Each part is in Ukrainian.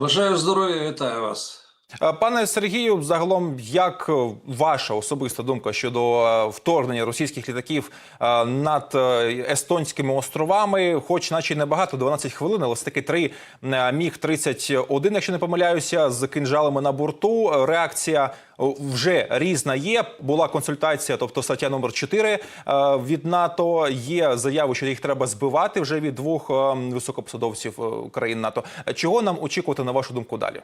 Бажаю здоров'я, вітаю вас. Е, Пане Сергію, загалом, як е, ваша особиста думка щодо е, вторгнення російських літаків над естонськими островами, хоч наче небагато, 12 хвилин, але все таки три міг 31 якщо не помиляюся, з кинжалами на борту. Реакція вже різна є. Була консультація, тобто стаття номер 4 е, від НАТО. Є заяви, що їх треба збивати вже від двох е, високопосадовців країн НАТО. Чого нам очікувати на вашу думку далі?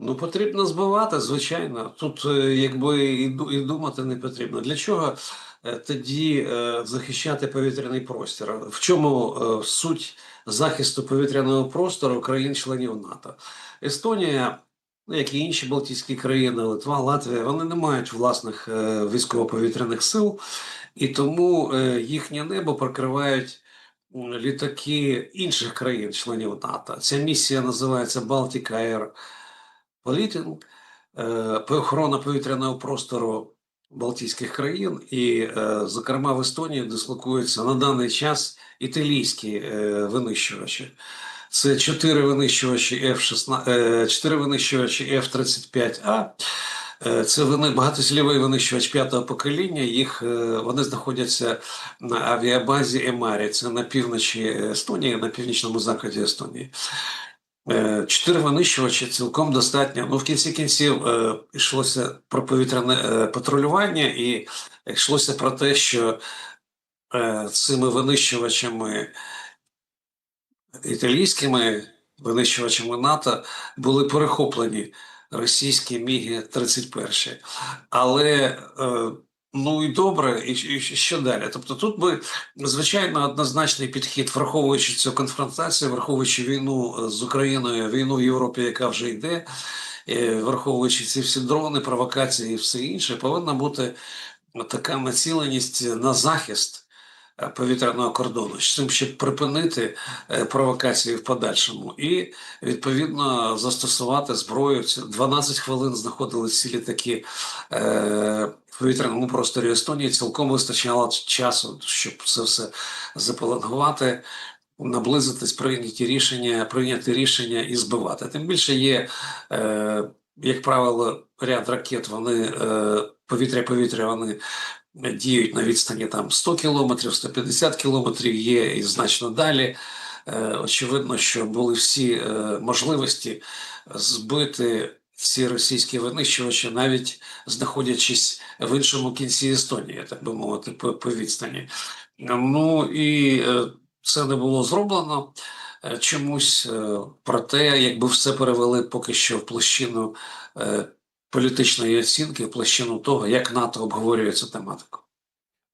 Ну, потрібно збивати, звичайно. Тут е, якби і, думати не потрібно. Для чого е, тоді е, захищати повітряний простір? В чому суть захисту повітряного простору країн-членів НАТО? Естонія, ну, як і інші Балтійські країни, Литва, Латвія, вони не мають власних військово-повітряних сил, і тому їхнє небо прикривають літаки інших країн-членів НАТО. Ця місія називається Baltic Air Політинг, е, охорона повітряного простору Балтійських країн, і, е, зокрема, в Естонії дислокуються на даний час італійські е, винищувачі. Це чотири винищувачі F-16, е, чотири винищувачі F-35А. Е, Це вони багатоцільовий винищувач п'ятого покоління. Їх вони знаходяться на авіабазі Емарі. Це на півночі Естонії, на північному заході Естонії. Е, Чотири винищувачі цілком достатньо. Ну, в кінці кінців е, йшлося про повітряне е, патрулювання, і йшлося про те, що цими винищувачами італійськими винищувачами НАТО були перехоплені російські Міги 31 Але ну і добре, і, і що далі? Тобто, тут би звичайно однозначний підхід, враховуючи цю конфронтацію, враховуючи війну е, з Україною, війну в Європі, яка вже йде, е, враховуючи ці всі дрони, провокації і все інше, повинна бути така націленість на захист повітряного кордону, з тим, щоб припинити е, провокації в подальшому, і відповідно застосувати зброю. Ці 12 хвилин знаходились ці літаки е, в повітряному просторі Естонії. Цілком вистачало часу, щоб це все запеленгувати. Наблизитись, прийняті рішення, прийняти рішення і збивати. Тим більше є, е, як правило, ряд ракет, вони е, повітря-повітря, вони діють на відстані там 100 кілометрів, 150 кілометрів, є і значно далі. Е, очевидно, що були всі е, можливості збити ці російські винищувачі, навіть знаходячись в іншому кінці Естонії, так би мовити, по, по відстані. Ну і е, це не було зроблено чомусь. Проте, якби все перевели поки що в площину політичної оцінки, в площину того, як НАТО обговорює цю тематику.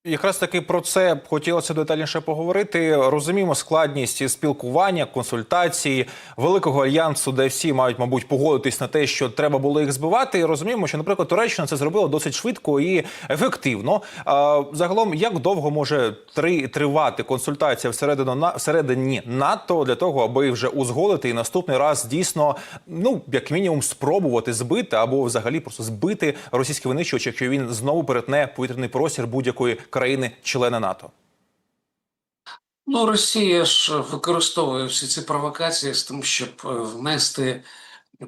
Якраз таки про це хотілося детальніше поговорити. Розуміємо складність спілкування, консультації великого альянсу, де всі мають, мабуть, погодитись на те, що треба було їх збивати. І розуміємо, що, наприклад, Туреччина це зробила досить швидко і ефективно. А, загалом, як довго може три тривати консультація всередину на всередині НАТО для того, аби вже узгодити і наступний раз дійсно, ну як мінімум, спробувати збити або взагалі просто збити російський винищувач, якщо він знову перетне повітряний простір будь-якої країни-члена НАТО. Ну, Росія ж використовує всі ці провокації з тим, щоб е, внести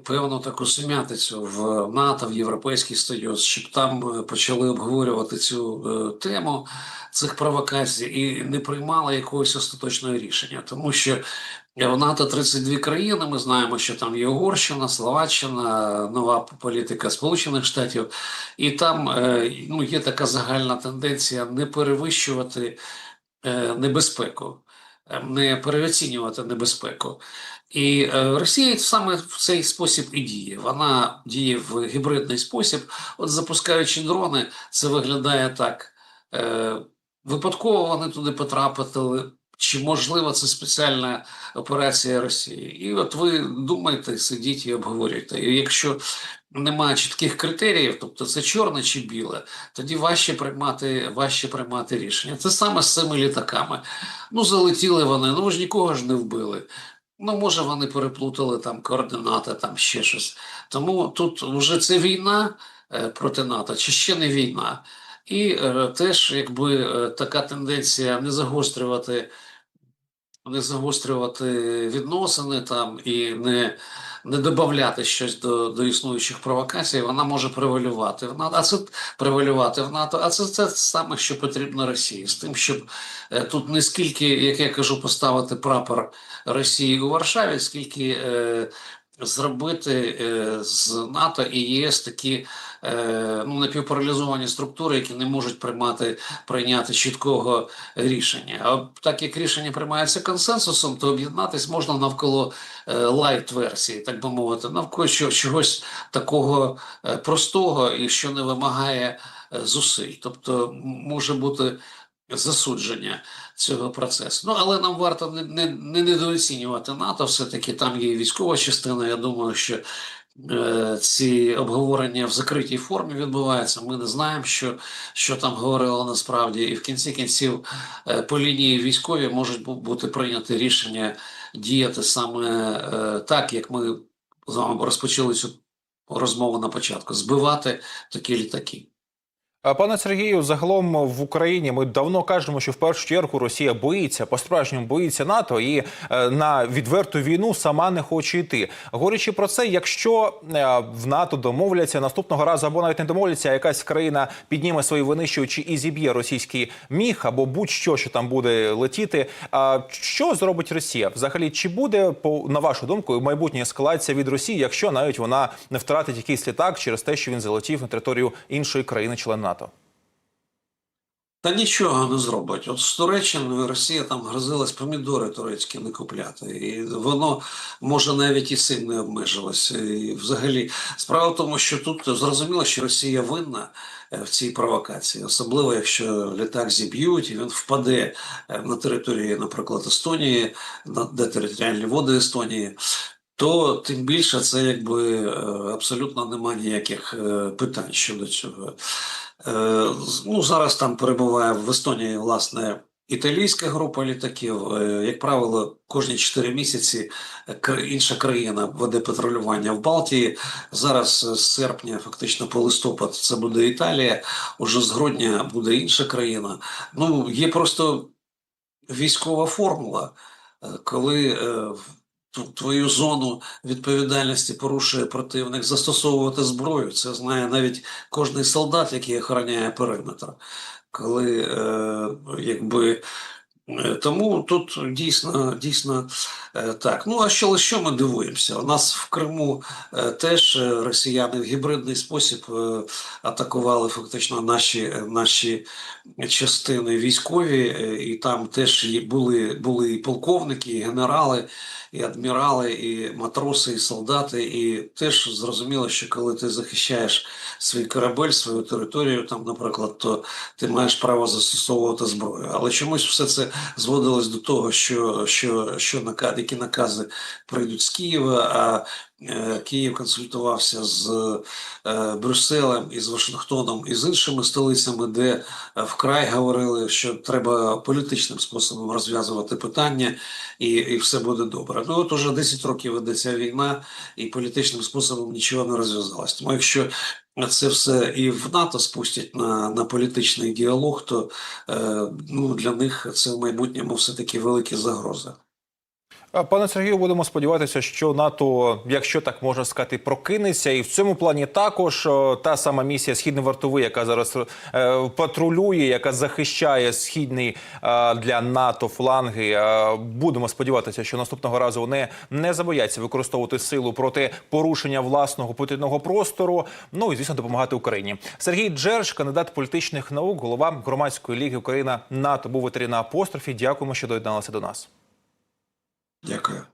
певну таку сум'ятицю в НАТО, в Європейський Союз, щоб там е, почали обговорювати цю е, тему цих провокацій і не приймали якогось остаточного рішення, тому що в НАТО 32 країни. Ми знаємо, що там є Угорщина, Словаччина, нова політика Сполучених Штатів, і там е, ну, є така загальна тенденція не перевищувати е, небезпеку, не переоцінювати небезпеку. І е, Росія саме в цей спосіб і діє. Вона діє в гібридний спосіб. От запускаючи дрони, це виглядає так. Е, випадково вони туди потрапили. Чи можливо це спеціальна операція Росії? І от ви думаєте, сидіть і обговорюєте. І якщо немає чітких критеріїв, тобто це чорне чи біле, тоді важче приймати, важче приймати рішення. Це саме з цими літаками. Ну, залетіли вони, ну ж нікого ж не вбили. Ну, може, вони переплутали там координати, там ще щось. Тому тут вже це війна е, проти НАТО, чи ще не війна. І е, теж якби е, така тенденція не загострювати не загострювати відносини там і не, не додати щось до, до існуючих провокацій, вона може превалювати в НАТО. А це превалювати в НАТО. А це те саме, що потрібно Росії, з тим, щоб е, тут не скільки, як я кажу, поставити прапор Росії у Варшаві, скільки е, зробити е, з НАТО і ЄС такі ну, напівпаралізовані структури, які не можуть приймати прийняти чіткого рішення. А так як рішення приймається консенсусом, то об'єднатись можна навколо лайт версії, так би мовити, навколо чого- чогось такого е, простого і що не вимагає е, зусиль. Тобто може бути засудження цього процесу. Ну але нам варто не, не, не недооцінювати НАТО. Все таки там є військова частина. Я думаю, що е, ці обговорення в закритій формі відбуваються. Ми не знаємо, що, що там говорили насправді, і в кінці кінців е, по лінії військові можуть бути прийняті рішення діяти саме е, так, як ми з вами розпочали цю розмову на початку: збивати такі літаки. А, Пане Сергію, загалом в Україні ми давно кажемо, що в першу чергу Росія боїться, по-справжньому боїться НАТО і е, на відверту війну сама не хоче йти. Говорячи про це, якщо е, в НАТО домовляться наступного разу або навіть не домовляться, а якась країна підніме свої винищувачі і зіб'є російський міг або будь-що, що там буде летіти. Що зробить Росія? Взагалі, чи буде по на вашу думку майбутня ескалація від Росії, якщо навіть вона не втратить якийсь літак через те, що він залетів на територію іншої країни-члена НАТО? Та нічого не зробить. От з Туреччиною Росія там грозилась помідори турецькі не купляти. І воно може навіть і цим не обмежилося. І взагалі, справа в тому, що тут зрозуміло, що Росія винна е, в цій провокації, особливо якщо літак зіб'ють і він впаде е, на території, наприклад, Естонії, де територіальні води Естонії. То тим більше це якби е, абсолютно немає ніяких е, питань щодо цього. Е, Ну, зараз там перебуває в Естонії, власне, італійська група літаків. Як правило, кожні 4 місяці інша країна веде патрулювання в Балтії. Зараз з серпня, фактично по листопад, це буде Італія, уже з грудня буде інша країна. Ну, є просто військова формула, коли твою зону відповідальності порушує противник, застосовувати зброю. Це знає навіть кожний солдат, який охороняє периметр. Коли е, якби. е, Тому тут дійсно, дійсно е, так. Ну а що, що ми дивуємося? У нас в Криму е, теж росіяни в гібридний спосіб атакували фактично наші, наші частини військові, і там теж були, були і полковники, і генерали, і адмірали, і матроси, і солдати. І теж зрозуміло, що коли ти захищаєш свій корабель, свою територію, там, наприклад, то ти маєш право застосовувати зброю. Але чомусь все це зводилось до того, що, що, що нака- які накази прийдуть з Києва. а Київ консультувався з е, Брюсселем і з Вашингтоном і з іншими столицями, де е, вкрай говорили, що треба політичним способом розв'язувати питання, і, і все буде добре. Ну от уже 10 років ведеться війна, і політичним способом нічого не розв'язалось. Тому якщо це все і в НАТО спустять на, на політичний діалог, то е, ну, для них це в майбутньому все-таки великі загрози. Пане Сергію, будемо сподіватися, що НАТО, якщо так можна сказати, прокинеться, і в цьому плані також та сама місія Східний вартовий, яка зараз е, патрулює, яка захищає східний для НАТО фланги. Будемо сподіватися, що наступного разу вони не забояться використовувати силу проти порушення власного повітряного простору. Ну і звісно, допомагати Україні. Сергій Джерж, кандидат політичних наук, голова громадської ліги Україна НАТО, був ветерина апострофі. Дякуємо, що доєдналися до нас. Дякую.